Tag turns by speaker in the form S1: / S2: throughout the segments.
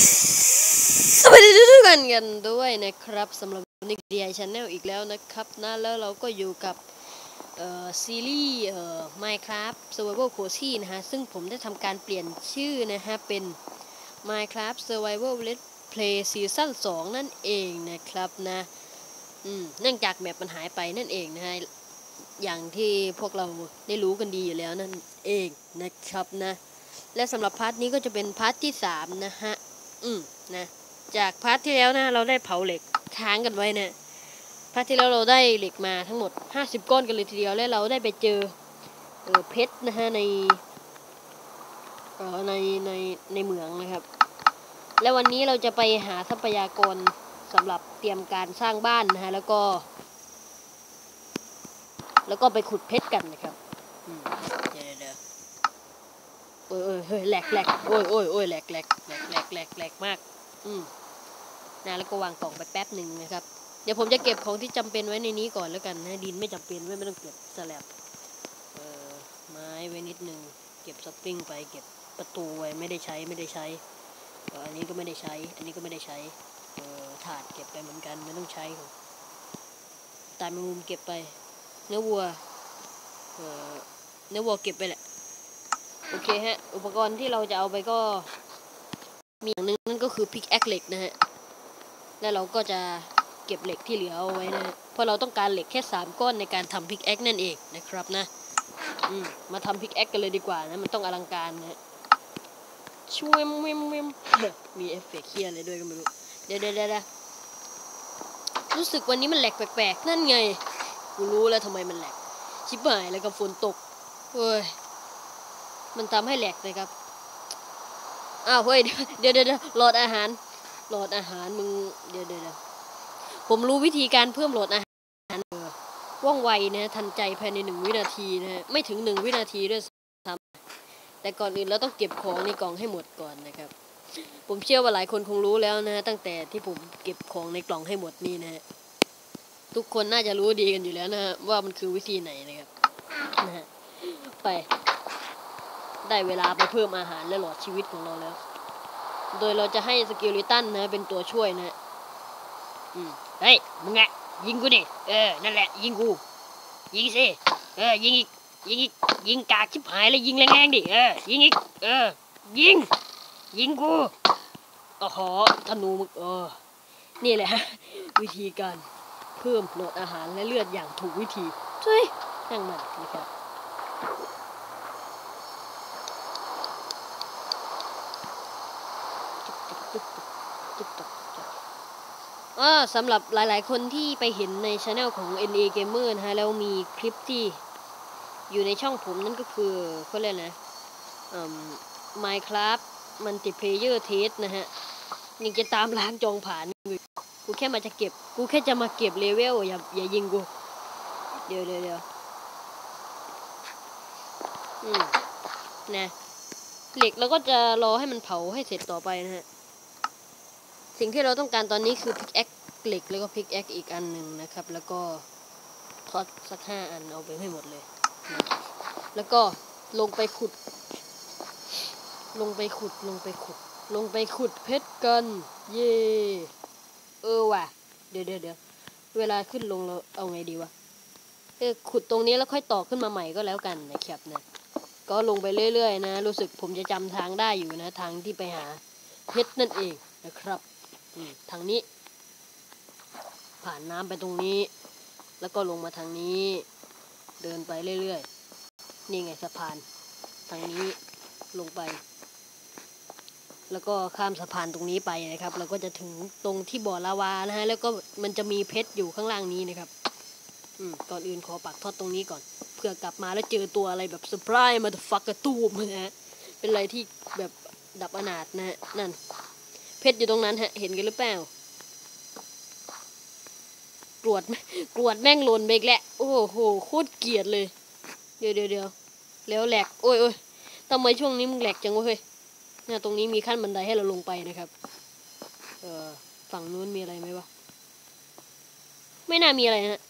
S1: สวัสดีทุกท่านกันด้วยนะครับสำหรับนิกเดียชาแนลอีกแล้วนะครับนะแล้วเราก็อยู่กับซีรีส์เอ่อ Minecraft Survival Cozy นะฮะ ซึ่งผมได้ทำการเปลี่ยนชื่อนะฮะ เป็น Minecraft Survival Let's Play Season 2 นั่นเองนะครับนะ อืม เนื่องจากแมปมันหายไปนั่นเองนะฮะ อย่างที่พวกเราได้รู้กันดีอยู่แล้วนั่นเองนะครับนะ และสำหรับพาร์ทนี้ก็จะเป็นพาร์ทที่ 3 นะฮะ อืมนะ จากพาร์ทที่แล้วนะ เราได้เผาเหล็กค้างกันไว้นะพาร์ทที่แล้วเราได้เหล็กมาทั้งหมด 50 ก้อนกันเลยทีเดียวและเราได้ไปเจอเออเพชรนะฮะในเออในในในเหมืองนะครับ และวันนี้เราจะไปหาทรัพยากรสำหรับเตรียมการสร้างบ้านนะฮะแล้วก็ แล้วก็ไปขุดเพชรกันนะครับอืมเดี๋ยวเดี๋ยวโอ้ยโอ้ย เฮ้ยแหลกแหลกโอ้ยโอ้ยโอ้ยแหลกแหลกแหลกแหลกแหลกแหลกมาก อืมนะแล้วก็วางกล่องไปแป๊บหนึ่งนะครับ เดี๋ยวผมจะเก็บของที่จำเป็นไว้ในนี้ก่อนแล้วกันนะดินไม่จำเป็นไม่ไม่ต้องเก็บสแลบเอ่อไม้ไว้นิดนึงเก็บสปริงไปเก็บประตูไว้ไม่ได้ใช้ไม่ได้ใช้เอ่ออันนี้ก็ไม่ได้ใช้ อันนี้ก็ไม่ได้ใช้เอ่อถาดเก็บไปเหมือนกันไม่ต้องใช้ครับตายแมงมุมเก็บไป เนื้อวัวเอ่อเนื้อวัวเก็บไปแหละ โอเคฮะ อุปกรณ์ที่เราจะเอาไปก็ มีอย่างหนึงนั่นก็คือพิกแอคเหล็กนะฮะ แล้วเราก็จะเก็บเหล็กที่เหลือเอาไว้นะเพราะเราต้องการเหล็กแค่สามก้อนในการทำพิกแอคนั่นเองนะครับนะอืมมาทำพิกแอคกันเลยดีกว่านะ มันต้องอลังการนะช่วยมมมมีเอฟเฟกต์เคียอะไรด้วยก็ไม่รู้ เดี๋ยวเดี๋ยวเดี๋ยวรู้สึกวันนี้มันแหลกแปลกๆ นั่นไง กูรู้แล้วทำไมมันแหลก ชิบหายแล้วกับฝนตกเฮ้ย มันทำให้แหลกเลยครับ อ้าวเฮ้ยเดี๋ยวเดี๋ยวโหลดอาหารโหลดอาหารมึงเดี๋ยวเดี๋ยวผมรู้วิธีการเพิ่มโหลดอาหารเออว่องไวนะทันใจภายในหนึ่งวินาทีนะฮะไม่ถึงหนึ่งวินาทีด้วยซ้ำแต่ก่อนอื่นเราต้องเก็บของในกล่องให้หมดก่อนนะครับ ผมเชื่อว่าหลายคนคงรู้แล้วนะฮะตั้งแต่ที่ผมเก็บของในกล่องให้หมดนี่นะฮะทุกคนน่าจะรู้ดีกันอยู่แล้วนะฮะว่ามันคือวิธีไหนนะครับนะฮะไป ได้เวลาไปเพิ่มอาหารและหลอดชีวิตของเราแล้ว โดยเราจะให้สกิลิตันนะเป็นตัวช่วยนะอืมเฮ้ยมึงอะยิงกูดิเออนั่นแหละ ยิงกู ยิงสิเออยิงอีกยิงอีกยิงกากชิบหายเลยยิงแรงๆดิเออยิงอีกเออ ยิง ยิงกูโอ้โหธนูมึงเออ นี่แหละฮะวิธีการเพิ่มโหลดอาหารและเลือดอย่างถูกวิธีเฮ้ยช่งมันนะครับ อ่าสำหรับหลายๆ คนที่ไปเห็นในช anel ของ NA Gamer นะฮะ แล้วมีคลิปที่อยู่ในช่องผมนั่นก็คือเขาเรียกอะไรนะอืม Minecraft Multiplayer Test นะฮะ ยังจะตามล้างจองผ่านกูแค่มาจะเก็บ กูแค่จะมาเก็บเลเวลอย่าอย่ายิงกู เดี๋ยวเดี๋ยวเดี๋ยวอืมนะเหล็กเราก็จะรอให้มันเผาให้เสร็จต่อไปนะฮะ สิ่งที่เราต้องการตอนนี้คือพิกแอคเหล็กแล้วก็พิกแอคอีกอันหนึ่งนะครับ แล้วก็ทอดสักห้าอันเอาไปให้หมดเลยนะแล้วก็ลงไปขุด ลงไปขุดลงไปขุด ลงไปขุดเพชรกัน เย่เออว่ะ เดี๋ยวเดี๋ยวเดี๋ยวเวลาขึ้นลงเราเอาไงดีวะเออขุดตรงนี้แล้วค่อยต่อขึ้นมาใหม่ก็แล้วกันนะครับนะก็ลงไปเรื่อยๆนะ รู้สึกผมจะจำทางได้อยู่นะ ทางที่ไปหาเพชรนั่นเองนะครับ ทางนี้ ผ่านน้ำไปตรงนี้ แล้วก็ลงมาทางนี้ เดินไปเรื่อยๆ นี่ไงสะพาน ทางนี้ลงไป แล้วก็ข้ามสะพานตรงนี้ไปนะครับ เราก็จะถึงตรงที่บ่อลาวานะฮะ แล้วก็มันจะมีเพชรอยู่ข้างล่างนี้นะครับ อืม ก่อนอื่นขอปักทอดตรงนี้ก่อน เพื่อกลับมาแล้วเจอตัวอะไรแบบเซอร์ไพรส์มาฟักกระตูมนะฮะ เป็นอะไรที่แบบดับอนาถนะฮะ นั่น เพชรอยู่ตรงนั้นฮะ เห็นกันหรือเปล่ากรวดกรวดแม่งหล่นไปอีกแล้วโอ้โหโคตรเกลียดเลย เดี๋ยวเดี๋ยวเดี๋ยวแล้วแหลกโอ้ยโอ้ยทำไมช่วงนี้มึงแหลกจังวะเฮ้ยเนี่ยตรงนี้มีขั้นบันไดให้เราลงไปนะครับ เออฝั่งนู้นมีอะไรไหมวะไม่น่ามีอะไรฮะ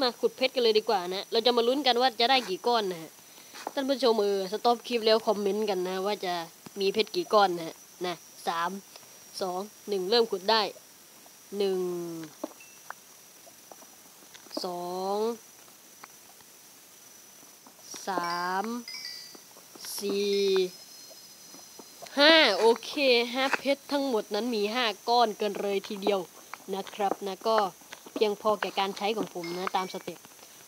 S1: มาขุดเพชรกันเลยดีกว่านะ เราจะมาลุ้นกันว่าจะได้กี่ก้อนนะฮะท่านผู้ชมเออสต็อปคลิปแล้วคอมเมนต์กันนะ ว่าจะมีเพชรกี่ก้อนนะฮะ นะสามสองหนึ่งเริ่มขุดได้หนึ่งสองสามสี่ห้าโอเคห้าเพชรทั้งหมดนั้นมีห้าก้อนเกินเลยทีเดียวนะครับนะก็เพียงพอแก่การใช้ของผมนะตามสเต็ป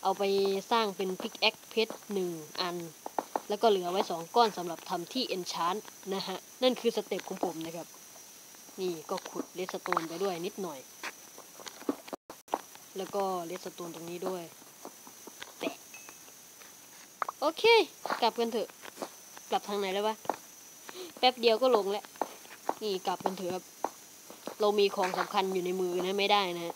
S1: เอาไปสร้างเป็นพิกแอคเพชรหนึ่งอัน แล้วก็เหลือไว้สองก้อนสำหรับทำที่เอนชานนะฮะ นั่นคือสเต็ปของผมนะครับ นี่ก็ขุดเลสโตนไปด้วยนิดหน่อย แล้วก็เลสโตนตรงนี้ด้วยแปะโอเค กลับกันเถอะ กลับทางไหนแล้ววะ แป๊บเดียวก็ลงแล้ว นี่กลับกันเถอะครับเรามีของสำคัญอยู่ในมือนะไม่ได้นะ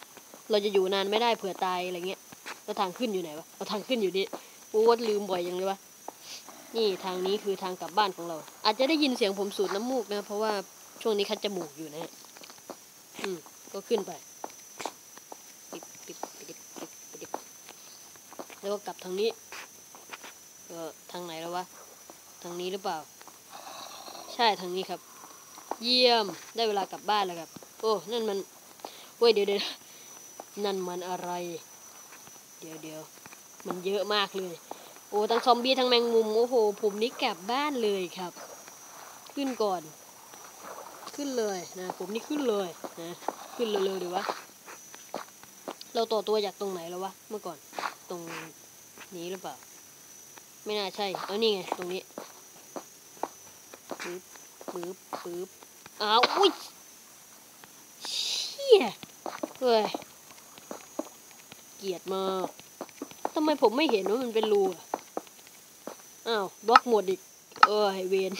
S1: เราจะอยู่นานไม่ได้เผื่อตายอะไรเงี้ยแล้วทางขึ้นอยู่ไหนวะเอาทางขึ้นอยู่นี่โอ้วลืมบ่อยยังเลยวะ นี่ทางนี้คือทางกลับบ้านของเรา อาจจะได้ยินเสียงผมสูดน้ำมูกนะ เพราะว่าช่วงนี้คัดจมูกอยู่นะฮะอืมก็ขึ้นไปปิดปิดปิดปิดปิดปิดแล้วก็กลับทางนี้ก็ทางไหนแล้ววะทางนี้หรือเปล่า ใช่ทางนี้ครับ เยี่ยมได้เวลากลับบ้านแล้วครับ โอ้นั่นมันเว้ยเดี๋ยวเดี๋ยวนั่นมันอะไร เดี๋ยวเดี๋ยวมันเยอะมากเลย โอ้ทั้งซอมบี้ทั้งแมงมุมโอ้โหผมนี่กลับบ้านเลยครับ ขึ้นก่อน ขึ้นเลยนะผมนี่ขึ้นเลยนะขึ้นเร็วๆดีวะเราต่อตัวจากตรงไหนแล้ววะเมื่อก่อนตรงนี้หรือเปล่า ไม่น่าใช่เอานี่ไงตรงนี้ปึ๊บปึ๊บปึ๊บอ้าวอุ้ยเชี่ยเฮ้ยเกลียดมากทำไมผมไม่เห็นว่ามันเป็นรูอะ อ้าวบล็อกหมดอีก เออไฮเวน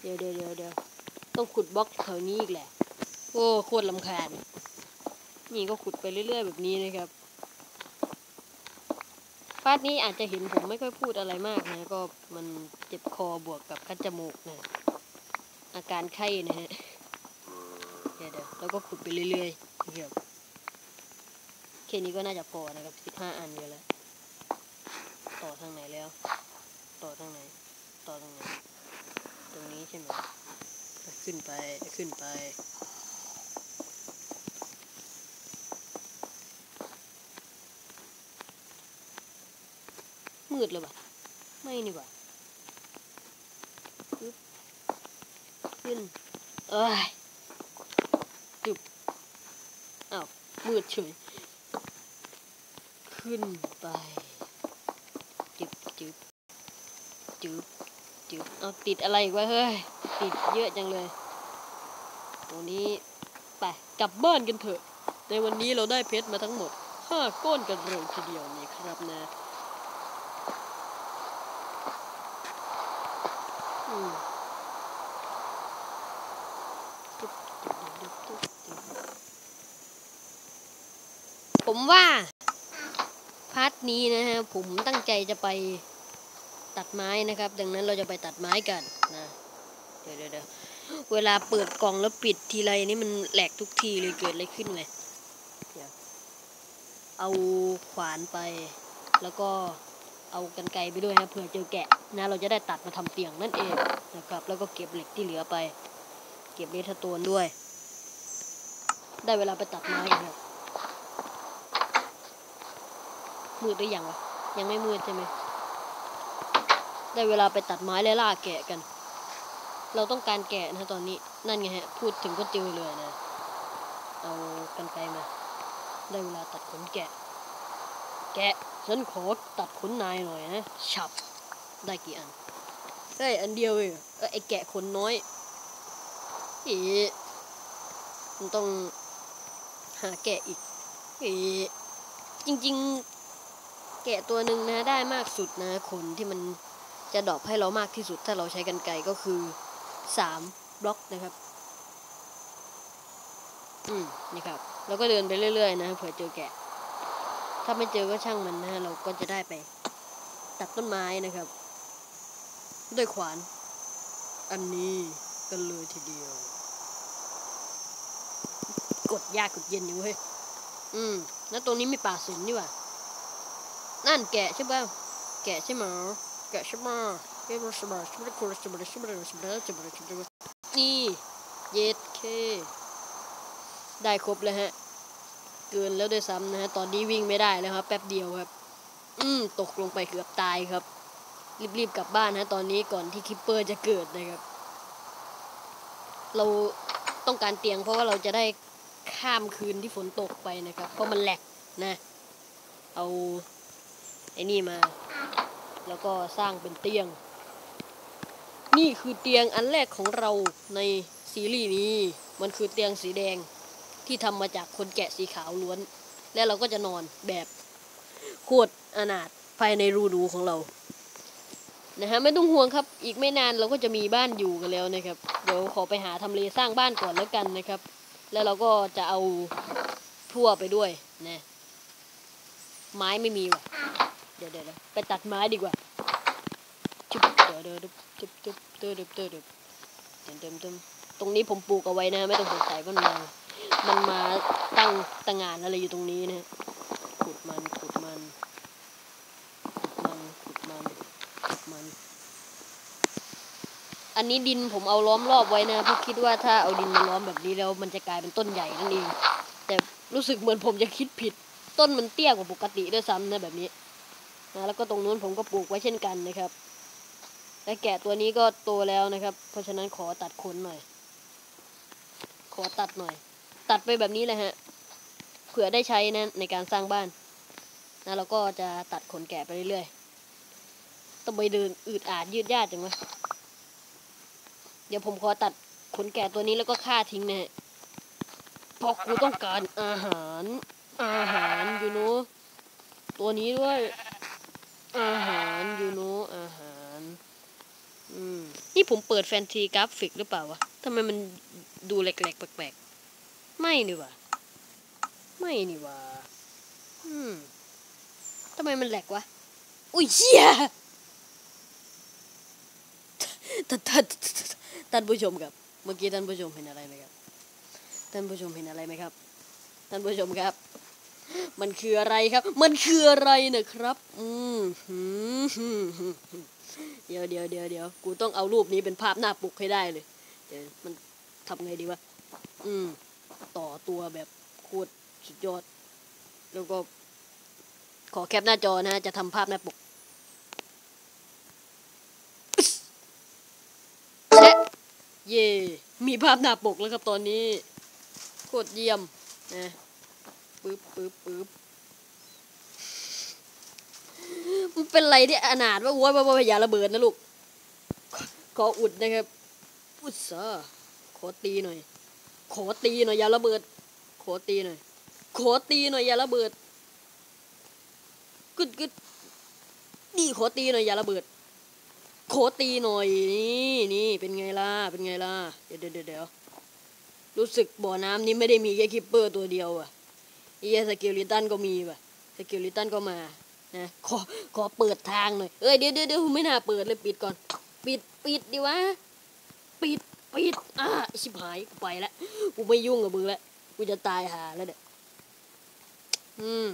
S1: เดี๋ยวเดี๋ยวเดี๋ยวเดี๋ยวต้องขุดบล็อกแถวนี้อีกแหละ โอ้โคตรลำคาญ นี่ก็ขุดไปเรื่อย ๆ แบบนี้นะครับฟาดนี้อาจจะเห็นผมไม่ค่อยพูดอะไรมากนะ ก็มันเจ็บคอบวกกับคัดจมูกนะ อาการไข้นะฮะ เดี๋ยวเดี๋ยวแล้วก็ขุดไปเรื่อยๆนะครับแค่นี้ก็น่าจะพอนะครับสิบห้าอันเดียวแล้ว ต่อทางไหนแล้ว ต่อทางไหน ต่อทางไหน ตรงนี้ใช่ไหมขึ้นไป ขึ้นไป มืดเลยปะไม่นี่ปะปึ๊บขึ้น เอ้ยจุบอ้าว มืดเฉย ขึ้นไปจึบจึบ จึบจึบเอาติดอะไรอีกวะเฮ้ย ติดเยอะจังเลย ตรงนี้ไปกลับบ้านกันเถอะ ในวันนี้เราได้เพชรมาทั้งหมดห้าก้อนกันเลยทีเดียวนี่ครับนะอืมผมว่า พาร์ทนี้นะฮะ ผมตั้งใจจะไป ตัดไม้นะครับ ดังนั้นเราจะไปตัดไม้กันนะ เดี๋ยวเดี๋ยวเวลาเปิดกล่องแล้วปิดทีไรนี่มันแหลกทุกทีเลยเกิดอะไรขึ้นเลยเอาขวานไป แล้วก็เอากันไกรไปด้วยนะเผื่อเจอแกะนะเราจะได้ตัดมาทำเตียงนั่นเองนะครับ แล้วก็เก็บเหล็กที่เหลือไป เก็บเลทโตนด้วย ได้เวลาไปตัดไม้แล้วมืดหรือยังวะยังไม่มืดใช่ไหม ได้เวลาไปตัดไม้และล่าแกะกัน เราต้องการแกะนะตอนนี้ นั่นไงฮะ พูดถึงก็เจอเลยนะ เอากันไกรมา ได้เวลาตัดขนแกะ แกะ ฉันขอตัดขนนายหน่อยนะ ฉับ ได้กี่อัน ได้อันเดียวเองเออไอแกะขนน้อยอ๋มันต้องหาแกะอีกอ๋จริง ๆ แกะตัวหนึ่งนะได้มากสุดนะขนที่มัน จะดรอปให้เรามากที่สุดถ้าเราใช้กันไกก็คือสามบล็อกนะครับ อืมนี่ครับแล้วก็เดินไปเรื่อย ๆ นะเผื่อเจอแกะ ถ้าไม่เจอก็ช่างมันนะ เราก็จะได้ไป ตัดต้นไม้นะครับ ด้วยขวาน อันนี้กันเลยทีเดียว กดยากกดเย็นอยู่เว้ย อืม แล้วตรงนี้มีป่าสนนี่ว่านั่นแกะใช่ป่ะแกะใช่ไหม แกะใช่ไหมแกะใช่ไหมใช่ไหมคุณใช่ไหมใช่ไหมใช่ไหมใช่ไหมนี่เย็ดเค ได้ครบแล้วฮะ เกินแล้วด้วยซ้ำนะฮะ ตอนนี้วิ่งไม่ได้แล้วครับ แป๊บเดียวครับ อืมตกลงไปเกือบตายครับ รีบๆกลับบ้านนะตอนนี้ก่อนที่คิปเปอร์จะเกิดนะครับ เราต้องการเตียงเพราะว่าเราจะได้ข้ามคืนที่ฝนตกไปนะครับ เพราะมันแหลกนะ เอาไอ้นี่มา แล้วก็สร้างเป็นเตียง นี่คือเตียงอันแรกของเราในซีรีส์นี้ มันคือเตียงสีแดงที่ทำมาจากคนแกะสีขาวล้วน และเราก็จะนอนแบบโคตรอนาถภายในรูดูของเรา นะฮะไม่ต้องห่วงครับ อีกไม่นานเราก็จะมีบ้านอยู่กันแล้วนะครับ เดี๋ยวขอไปหาทำเลสร้างบ้านก่อนแล้วกันนะครับ แล้วเราก็จะเอาทั่วไปด้วยนะไม้ไม่มีว่ะ เดี๋ยวเดี๋ยวไปตัดไม้ดีกว่าจุ๊บเดี๋ยวเดี๋ยวจุ๊บจุ๊บเดี๋ยวเดี๋ยวเดี๋ยวเดี๋ยวเดี๋ยวเดี๋ยวเดี๋ยวตรงนี้ผมปลูกเอาไว้นะ ไม่ต้องสงสัยว่ามันมามันมาตั้งตั้งงานอะไรอยู่ตรงนี้นะขุดมันขุดมันขุดมันขุดมันขุดมัน อันนี้ดินผมเอาล้อมรอบไว้นะเพราะคิดว่าถ้าเอาดินมาล้อมแบบนี้แล้วมันจะกลายเป็นต้นใหญ่นั่นเองแต่รู้สึกเหมือนผมจะคิดผิดต้นมันเตี้ยกว่าปกติด้วยซ้ำนะแบบนี้ นะแล้วก็ตรงนู้นผมก็ปลูกไว้เช่นกันนะครับ และแกะตัวนี้ก็โตแล้วนะครับ เพราะฉะนั้นขอตัดขนหน่อย ขอตัดหน่อย ตัดไปแบบนี้เลยฮะเผื่อได้ใช้นะในการสร้างบ้านนะแล้วก็จะตัดขนแกะไปเรื่อยๆต้องไปเดินอืดอาดยืดยาดจังวะเดี๋ยวผมขอตัดขนแกะตัวนี้แล้วก็ฆ่าทิ้งนะฮะเพราะกูต้องการอาหารอาหารอยูโนตัวนี้ด้วย อาหารยูโนอาหารอืมนี่ผมเปิดแฟนซีกราฟิกหรือเปล่าวะทำไมมันดูแหลกๆแปลกๆ ไม่นี่วะไม่นี่วะอืมทำไมมันแหลกวะ อุ้ยเชี่ยท่านท่านท่านผู้ชมครับ เมื่อกี้ท่านผู้ชมเห็นอะไรไหมครับ ท่านผู้ชมเห็นอะไรไหมครับ ท่านผู้ชมครับ มันคืออะไรครับ มันคืออะไรนะครับอืมหืมหืมหืมหืมเดี๋ยวเดี๋ยวเดี๋ยวเดี๋ยวกูต้องเอารูปนี้เป็นภาพหน้าปกให้ได้เลย เดี๋ยวมันทำไงดีวะ อืม ต่อตัวแบบโคตรสุดยอด แล้วก็ ขอแคปหน้าจอนะ จะทำภาพหน้าปกเย่มีภาพหน้าปกแล้วครับตอนนี้ โคตรเยี่ยมนะ ปึ๊บปึ๊บปึ๊บมันเป็นไรที่อนาถว่าโว้ยว่าว่าอย่าระเบิดนะลูก ขออุดนะครับ อุดซะขอตีหน่อย ขอตีหน่อยอย่าระเบิด ขอตีหน่อย ขอตีหน่อยอย่าระเบิดกึดกึดนี่ขอตีหน่อยอย่าระเบิด ขอตีหน่อยนี่นี่เป็นไงล่ะ เป็นไงล่ะ เดี๋ยวเดี๋ยวเดี๋ยวรู้สึกบ่อน้ำนี้ไม่ได้มีแค่คิปเปอร์ตัวเดียวอะ ไอ้สกิลลิตันก็มีว่ะสกิลลิตันก็มานะขอขอเปิดทางหน่อยเอ้ยเดี๋ยวเดี๋ยวเดี๋ยวไม่น่าเปิดเลยปิดก่อน ปิดปิดดิวะปิดปิดอะชิบหายกูไปแล้วกูไม่ยุ่งกับมึงแล้วกูจะตายหาแล้วเนี่ยอืม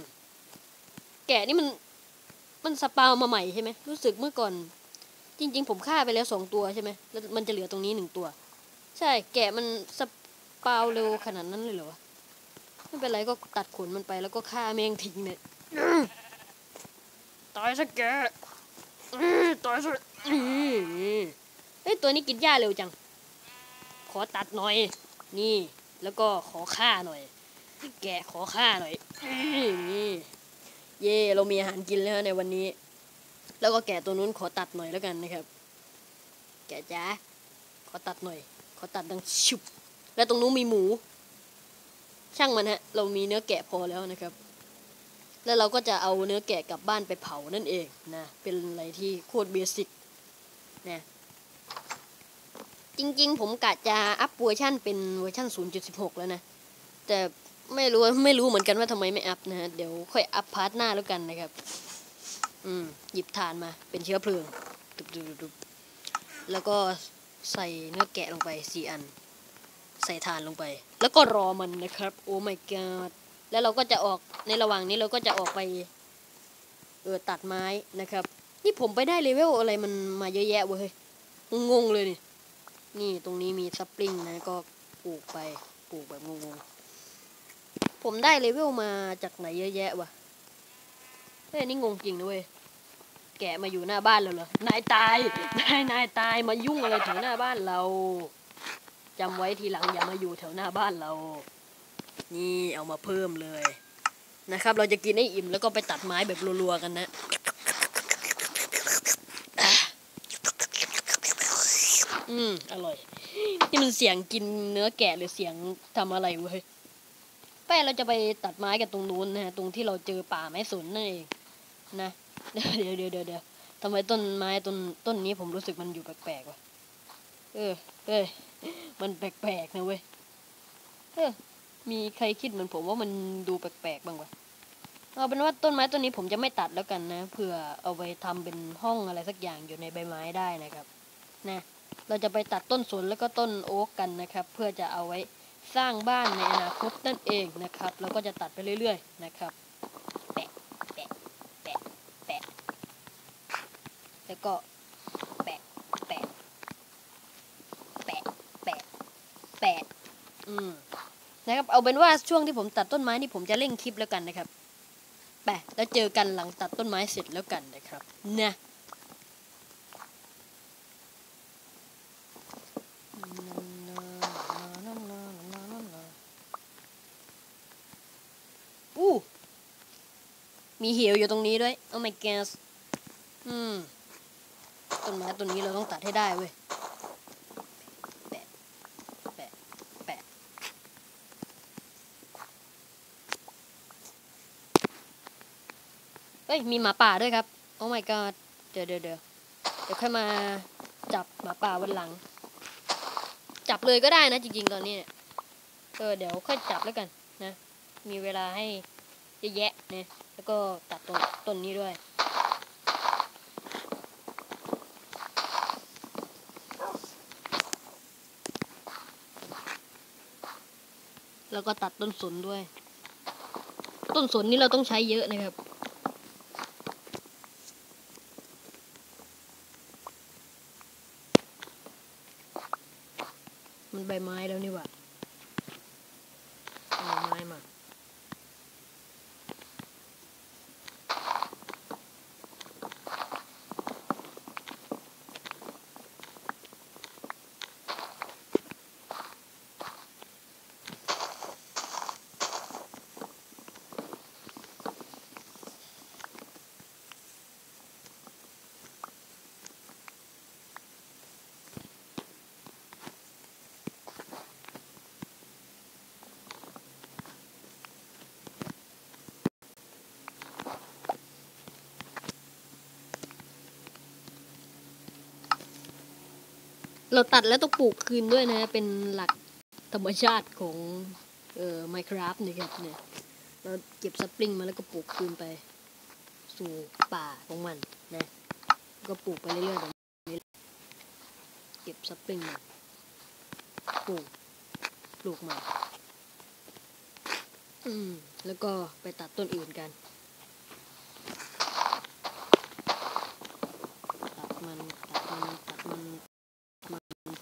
S1: แกะนี่มันมันสปาวมาใหม่ใช่ไหมรู้สึกเมื่อก่อน จริง ๆ ผมฆ่าไปแล้วสองตัวใช่ไหมแล้วมันจะเหลือตรงนี้หนึ่งตัว ใช่ แกะมันสปาวเร็วขนาดนั้นเลยเหรอวะ ไม่เป็นไรก็ตัดขนมันไปแล้วก็ฆ่าแมงทิ้งเนี่ยอื้อตายซะแกอื้อตายซะอื้อเฮ้ยตัวนี้กินหญ้าเร็วจัง ขอตัดหน่อย นี่แล้วก็ขอฆ่าหน่อย แกะขอฆ่าหน่อยอื้อนี่เย่เรามีอาหารกินแล้วในวันนี้ แล้วก็แกะตัวนู้นขอตัดหน่อยแล้วกันนะครับ แกะจ้าขอตัดหน่อย ขอตัดดังชุบ แล้วตรงนู้นมีหมู ช่างมันฮะ เรามีเนื้อแกะพอแล้วนะครับ แล้วเราก็จะเอาเนื้อแกะกลับบ้านไปเผานั่นเองนะ เป็นอะไรที่โคตรเบสิกนะจริงๆ ผมกะจะอัพเวอร์ชันเป็นเวอร์ชัน0.16 แล้วนะ แต่ไม่รู้ไม่รู้เหมือนกันว่าทำไมไม่อัพนะฮะ เดี๋ยวค่อยอัพพาร์ทหน้าแล้วกันนะครับ อืม หยิบถ่านมาเป็นเชื้อเพลิงดุบดุบดุดแล้วก็ใส่เนื้อแกะลงไปสี่อัน ใส่ถ่านลงไป แล้วก็รอมันนะครับ โอ้ my god แล้วเราก็จะออกในระหว่างนี้เราก็จะออกไป เออตัดไม้นะครับ นี่ผมไปได้เลเวลอะไรมันมาเยอะแยะเว้ยงงเลยนี่นี่ตรงนี้มีสปริงนะก็ปลูกไปปลูกแบบงงๆผมได้เลเวลมาจากไหนเยอะแยะวะเฮ้ยนี่งงจริงนะเว้ยแกะมาอยู่หน้าบ้านเราเหรอนายตายนายนายตายมายุ่งอะไรแถวหน้าบ้านเรา จำไว้ทีหลังอย่ามาอยู่แถวหน้าบ้านเรา นี่เอามาเพิ่มเลยนะครับ เราจะกินให้อิ่มแล้วก็ไปตัดไม้แบบรัวๆกันนะอืมอร่อย นี่มันเสียงกินเนื้อแกะหรือเสียงทำอะไรเว้ยแป้เราจะไปตัดไม้กันตรงนู้นนะฮะตรงที่เราเจอป่าไม้สนนั่นเองนะเดี๋ยวเดี๋ยวเดี๋ยวทำไมต้นไม้ต้นต้นนี้ผมรู้สึกมันอยู่แปลกๆวะ เออเอ้ยมันแปลกๆนะเว้ยเออมีใครคิดเหมือนผมว่ามันดูแปลกๆบ้างวะเอาเป็นว่าต้นไม้ต้นนี้ผมจะไม่ตัดแล้วกันนะเพื่อเอาไปทำเป็นห้องอะไรสักอย่างอยู่ในใบไม้ได้นะครับนะเราจะไปตัดต้นสนแล้วก็ต้นโอ๊กกันนะครับ เพื่อจะเอาไว้สร้างบ้านในอนาคตนั่นเองนะครับ เราก็จะตัดไปเรื่อย ๆ นะครับแปะแปะแปะแปะแล้วก็แปะแปะแปะแปะ แปะอืมนะครับ เอาเป็นว่าช่วงที่ผมตัดต้นไม้นี่ผมจะเร่งคลิปแล้วกันนะครับแปะแล้วเจอกันหลังตัดต้นไม้เสร็จแล้วกันนะครับนะอู้มีเหวอยู่ตรงนี้ด้วย โอ้ my god อืม ต้นไม้ต้นนี้เราต้องตัดให้ได้เว้ย แปะ แปะ แปะ เฮ้ยมีหมาป่าด้วยครับ โอ้ my god เดี๋ยวเดี๋ยวเดี๋ยวเดี๋ยวค่อยมาจับหมาป่าวันหลัง จับเลยก็ได้นะจริง ๆ ตอนนี้เนี่ยเออเดี๋ยวค่อยจับแล้วกันนะ มีเวลาให้เยอะแยะเนี่ยแล้วก็ตัดต้นต้นนี้ด้วยแล้วก็ตัดต้นสนด้วย ต้นสนนี่เราต้องใช้เยอะนะครับไม้แล้วนี่หว่าเอาไม้มา เราตัดแล้วต้องปลูกคืนด้วยนะ เป็นหลักธรรมชาติของเอ่อ Minecraft นะครับเนี่ย เราเก็บสปริงมาแล้วก็ปลูกคืนไป สู่ป่าของมันนะ ก็ปลูกไปเรื่อยๆแบบนี้เก็บสปริงมาปลูก ปลูกมา อืม แล้วก็ไปตัดต้นอื่นกัน ตัดมันตัดมันตัดมัน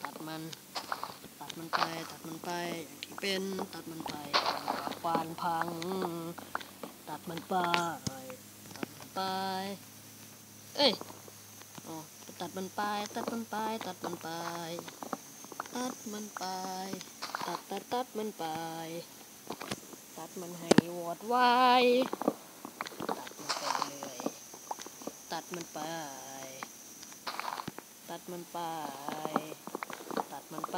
S1: ตัดมัน ตัดมันไป ตัดมันไป อย่างที่ เป็นตัดมันไปปานพัง ตัดมันไป ตัดมันไป เอ้ยอ๋อตัดมันไป ตัดมันไป ตัดมันไป ตัดมันไป ตัดตัดตัดมันไป ตัดมันให้วอดวายตัดมันไปเรื่อยตัดมันไป ตัดมันไป ตัดมันไป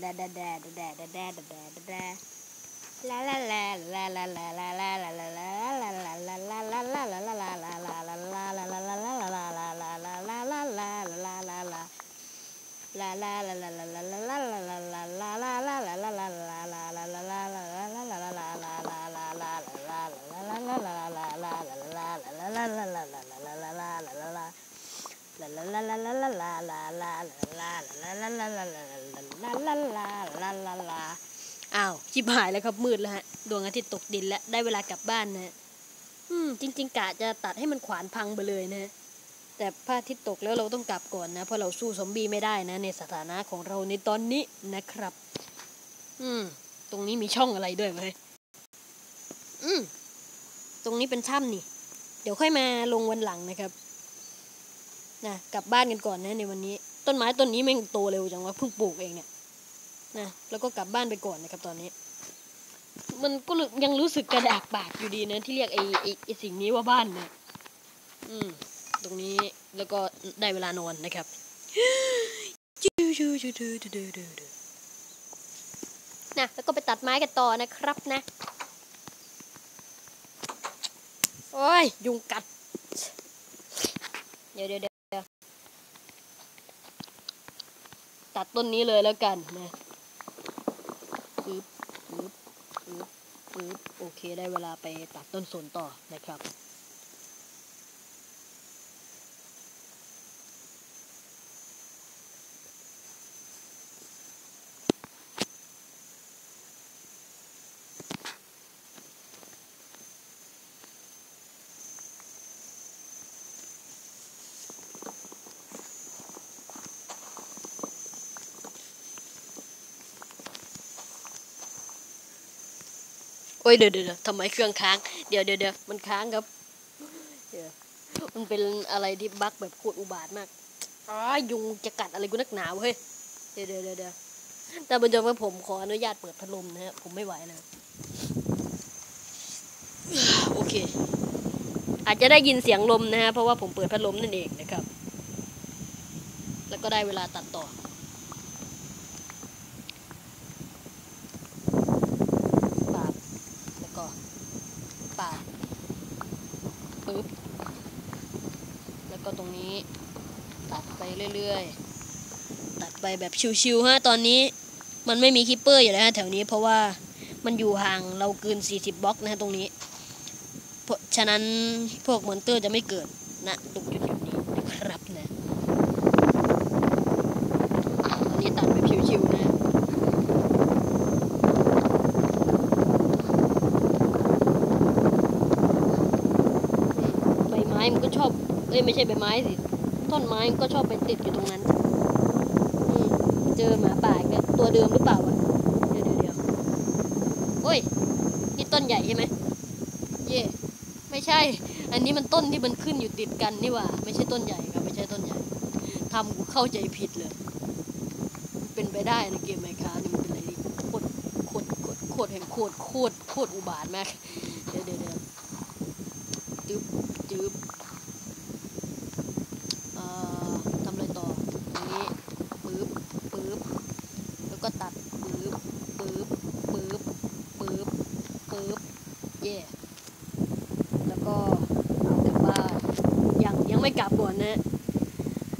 S1: da da da da da da da da da la la la la la la la la la la la la la la ลาลาลาลาลาลาอ้าวชิบหายแล้วครับมืดแล้วฮะ ดวงอาทิตย์ตกดินแล้วได้เวลากลับบ้านนะอืมจริง ๆกะจะตัดให้มันขวานพังไปเลยนะแต่พระอาทิตย์ตกแล้วเราต้องกลับก่อนนะ เพราะเราสู้สมบีไม่ได้นะ ในสถานะของเราในตอนนี้นะครับ อืม ตรงนี้มีช่องอะไรด้วยไหมอืม ตรงนี้เป็นถ้ำนี่ เดี๋ยวค่อยมาลงวันหลังนะครับนะกลับบ้านกันก่อนนะในวันนี้ ต้นไม้ต้นนี้แม่งโตเร็วจังวะเพิ่งปลูกเองเนี่ยนะแล้วก็กลับบ้านไปก่อนนะครับตอนนี้ มันก็ยังรู้สึกกระดากปากอยู่ดีนะที่เรียกไอ้ไอ้ไอ้สิ่งนี้ว่าบ้านเนี่ยอืม ตรงนี้แล้วก็ได้เวลานอนนะครับนะแล้วก็ไปตัดไม้กันต่อนะครับนะโอ้ยยุงกัด เดี๋ยวเดี๋ยวเดี๋ยว ตัดต้นนี้เลยแล้วกันนะปึ๊บปึ๊บปึ๊บปึ๊บโอเคได้เวลาไปตัดต้นสนต่อนะครับ อ้ยเดี๋ยวเดี๋ยวทำไมเครื่องค้าง เดี๋ยวเดี๋ยวเดี๋ยวมันค้างครับเดี๋ยวมันเป็นอะไรที่บั๊กแบบโคตรอุบาทมากอ้ายุงจะกัดอะไรกูนักหนาวเฮ้ย เดี๋ยวเดี๋ยวเดี๋ยวแต่บรรจงว่าผมขออนุญาตเปิดพัดลมนะฮะ ผมไม่ไหวแล้วโอเค อาจจะได้ยินเสียงลมนะฮะ เพราะว่าผมเปิดพัดลมนั่นเองนะครับ แล้วก็ได้เวลาตัดต่อ ปาดแล้วก็ปาดปึ๊บ แล้วก็ตรงนี้ตัดไป เรื่อยๆ ตัดไปแบบชิวๆฮะตอนนี้มันไม่มีคิปเปอร์อยู่แล้วฮะแถวนี้เพราะว่ามันอยู่ห่างเราเกิน 40 บล็อกนะฮะตรงนี้ เพราะฉะนั้นพวกมอนเตอร์จะไม่เกิดนะตรงจุดๆนี้นะครับนะตอนนี้ตัดแบบชิวๆนะใบไม้มันก็ชอบ เอ้ยไม่ใช่ใบไม้สิ ต้นไม้ก็ชอบไปติดอยู่ตรงนั้นอืมเจอหมาป่าอีกแล้วตัวเดิมหรือเปล่าวะเดี๋ยวเดี๋ยวเดี๋ยวโอ้ยนี่ต้นใหญ่ใช่ไหมเย่ไม่ใช่ อันนี้มันต้นที่มันขึ้นอยู่ติดกันนี่ว่า ไม่ใช่ต้นใหญ่ครับไม่ใช่ต้นใหญ่ทำกูเข้าใจผิดเลย เป็นไปได้ในเกมไมค์คานี่มันเป็นอะไรที่โคตรโคตรโคตรโคตรแห่งโคตรโคตรโคตรอุบาทมาก เดี๋ยวเดี๋ยวเดี๋ยวจึ๊บจึ๊บเอ่อทำอะไรต่อตรงนี้ปึ๊บปึ๊บแล้วก็ตัดปึ๊บปึ๊บปึ๊บปึ๊บปึ๊บเย่แล้วก็เอากลับบ้านยังยังไม่ กลับก่อนนะ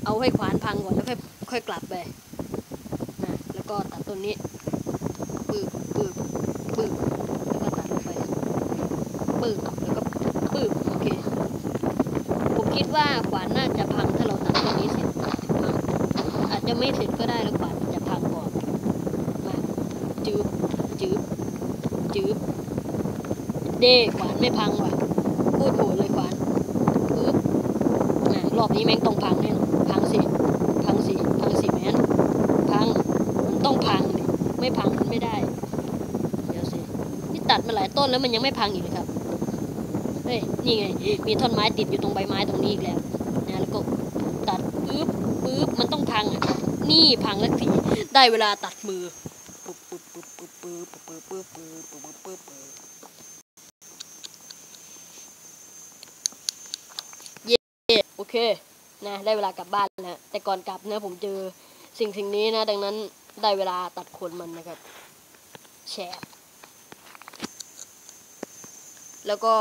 S1: เอาให้ขวานพังก่อนแล้วค่อยค่อยกลับไปนะแล้วก็ตัดต้นนี้ปึ๊บปึ๊บปึ๊บแล้วก็ตัดลงไปปึ๊บแล้วก็ปึ๊บโอเค ผมคิดว่าขวานน่าจะพังถ้าเราตัดต้นนี้เสร็จมั้งอาจจะไม่เสร็จก็ได้แล้วขวานมันจะพังก่อนมาจืบจืบจืบเด้ขวานไม่พังว่ะพูดโหดเลยขวานปึ๊บนะร อบนี้แม่งต้องพังแน่นอนพังสิ พังสิ พังสิแม่นพัง มันต้องพังดิไม่พังมันไม่ได้ เดี๋ยวสิ นี่ตัดมาหลายต้นแล้วมันยังไม่พังอีกเลยครับ เฮ้ย นี่ไง มีท่อนไม้ติดอยู่ตรงใบไม้ตรงนี้อีกแล้วนะแล้วก็ตัดปึ๊บปึ๊บ มันต้องพังอะนี่พังแล้วที ได้เวลาตัดมือ นะได้เวลากลับบ้านแล้วนะแต่ก่อนกลับนะผมเจอสิ่งสิ่งนี้นะ ดังนั้นได้เวลาตัดขนมันนะครับ แชร์แล้วก็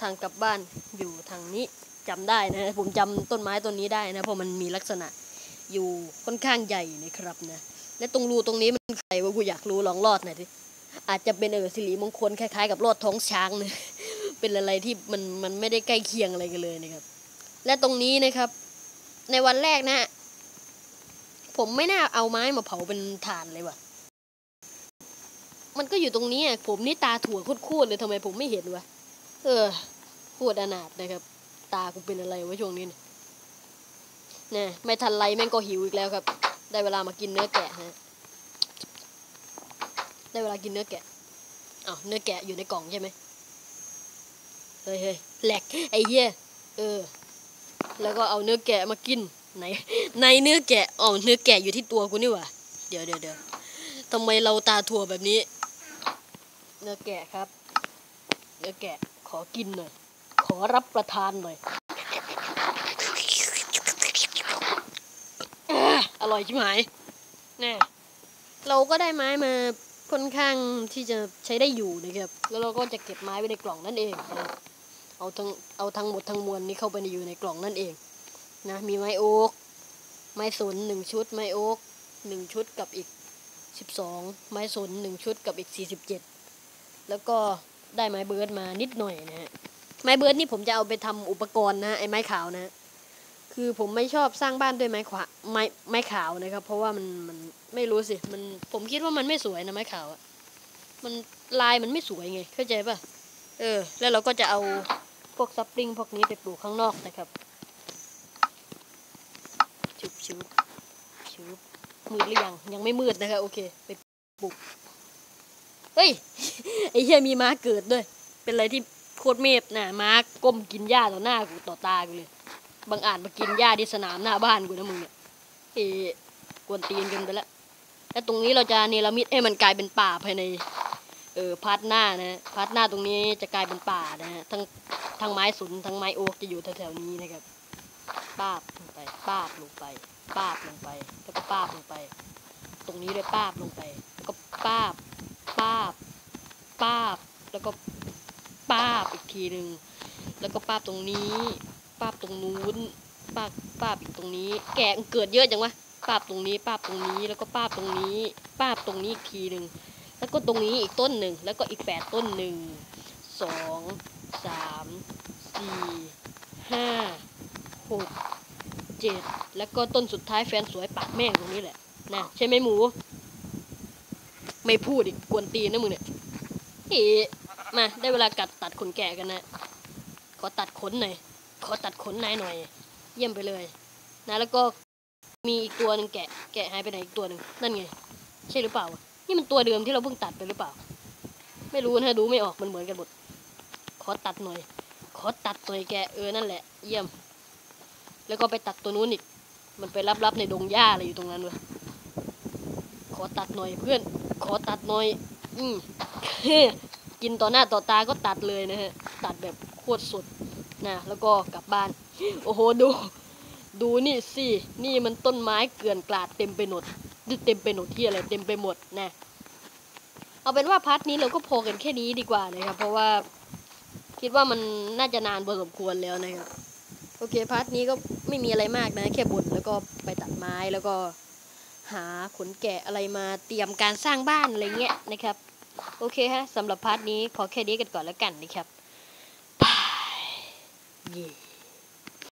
S1: ทางกลับบ้านอยู่ทางนี้จำได้นะผมจำต้นไม้ต้นนี้ได้นะ เพราะมันมีลักษณะอยู่ค่อนข้างใหญ่นะครับนะและตรงรูตรงนี้มันใครว่ากูอยากรู้ลองรอดหน่อยดิอาจจะเป็นเออสิริมงคลคล้ายๆ กับรอดท้องช้างนะเป็นอะไรที่มันมันไม่ได้ใกล้เคียงอะไรกันเลยนะครับ และตรงนี้นะครับ ในวันแรกนะผมไม่น่าเอาไม้มาเผาเป็นถ่านเลยว่ะ มันก็อยู่ตรงนี้ผมนี่ตาถั่วโคตรๆเลยทำไมผมไม่เห็นวะ เออโคตรอนาถนะครับ ตากูเป็นอะไรวะช่วงนี้เนี่ยไม่ทันไรแม่งก็หิวอีกแล้วครับ ได้เวลามากินเนื้อแกะฮะ ได้เวลากินเนื้อแกะอ้าวเนื้อแกะอยู่ในกล่องใช่ไหมเฮ้ยเฮ้ยแหลกไอ้เหี้ย เออ แล้วก็เอาเนื้อแกะมากินไหนในเนื้อแกะอ๋อเนื้อแกะอยู่ที่ตัวกูนี่หว่าเดี๋ยวเดี๋ยวเดี๋ยวทำไมเราตาถั่วแบบนี้ เนื้อแกะครับ เนื้อแกะขอกินหน่อยขอรับประทานหน่อยอร่อยชิบหายแน่เราก็ได้ไม้มาค่อนข้างที่จะใช้ได้อยู่นะครับ แล้วเราก็จะเก็บไม้ไว้ในกล่องนั่นเองนะ เอาทั้งเอาทั้งหมดทั้งมวลนี้เข้าไปในอยู่ในกล่องนั่นเองนะมีไม้โอ๊กไม้สนหนึ่งชุด ไม้โอ๊กหนึ่งชุดกับอีกสิบสองไม้สนหนึ่งชุดกับอีกสี่สิบเจ็ดแล้วก็ได้ไม้เบิร์ดมานิดหน่อยนะฮะไม้เบิร์ดนี่ผมจะเอาไปทำอุปกรณ์นะไอ้ไม้ขาวนะ คือผมไม่ชอบสร้างบ้านด้วยไม้ขวาไม้ไม้ขาวนะครับ เพราะว่ามันมันไม่รู้สิมันผมคิดว่ามันไม่สวยนะไม้ขาวอะมันลายมันไม่สวยไงเข้าใจป่ะเออ แล้วเราก็จะเอา พวกซับปริงพวกนี้ไปปลูกข้างนอกนะครับชุบชุบชุบมืดหรือยัง ยังไม่มืดนะครับโอเค ไปปลูก เฮ้ย ไอ้เหี้ยมีม้าเกิดด้วย เป็นอะไรที่โคตรเมพนะม้าก้มกินหญ้าต่อหน้ากูต่อตากูเลยบางอาจมากินหญ้าที่สนามหน้าบ้านกูนะมึงเนี่ยเอกวนตีนกันไปแล้วแล้วตรงนี้เราจะเนรมิตให้มันกลายเป็นป่าภายใน เออพาร์ทหน้านะพาร์ทหน้าตรงนี้จะกลายเป็นป่านะฮะทั้ง ทั้งไม้สุนทั้งไม้โอ๊กจะอยู่แถวๆนี้นะครับป้าบลงไปป้าบลงไป ป้าบลงไป แล้วก็ป้าบลงไป ตรงนี้ด้วยป้าบลงไป แล้วก็ป้าบ ป้าบ ป้าบ แล้วก็ป้าบอีกทีหนึ่งแล้วก็ป้าบตรงนี้ ป้าบตรงนู้น ป้าบป้าบอีกตรงนี้ แกะเกิดเยอะจังวะป้าบตรงนี้ ป้าบตรงนี้ แล้วก็ป้าบตรงนี้ ป้าบตรงนี้อีกทีหนึ่งแล้วก็ตรงนี้อีกต้นหนึ่ง แล้วก็อีกแปดต้นหนึ่งสอง สี่ห้าหกเจ็ดแล้วก็ต้นสุดท้ายแฟนสวยปากแม่งตรงนี้แหละนะใช่ไหมหมู ไม่พูดอีกกวนตีนนะมึงเนี่ยเอ๋มาได้เวลากัดตัดขนแกะกันนะขอตัดขนหน่อยขอตัดขนนายหน่อย เยี่ยมไปเลย นะแล้วก็มีอีกตัวหนึ่งแกะ แกะหายไปไหนอีกตัวหนึ่งนั่นไง ใช่หรือเปล่านี่มันตัวเดิมที่เราเพิ่งตัดไปหรือเปล่า ไม่รู้นะดูไม่ออกมันเหมือนกันหมดขอตัดหน่อย ขอตัดหน่อยแกเออนั่นแหละ เยี่ยม แล้วก็ไปตัดตัวนู้นอีก มันไปรับๆในดงหญ้าอะไรอยู่ตรงนั้นเว้ยขอตัดหน่อยเพื่อน ขอตัดหน่อย อืมกินต่อหน้าต่อตาก็ตัดเลยนะฮะ ตัดแบบโคตรสุดนะแล้วก็กลับบ้าน โอ้โหดู ดูนี่สินี่มันต้นไม้เกลื่อนกลาดเต็มไปหมดเต็มไปหมดที่อะไรเต็มไปหมดนะเอาเป็นว่าพาร์ทนี้เราก็พอกันแค่นี้ดีกว่านะครับ เพราะว่า คิดว่ามันน่าจะนานพอสมควรแล้วนะครับ โอเคพาร์ทนี้ก็ไม่มีอะไรมากนะ แค่บ่นแล้วก็ไปตัดไม้แล้วก็หาขนแกะอะไรมาเตรียมการสร้างบ้านอะไรเงี้ยนะครับ โอเคฮะสำหรับพาร์ทนี้พอแค่นี้กันก่อนแล้วกันนะครับบายเย่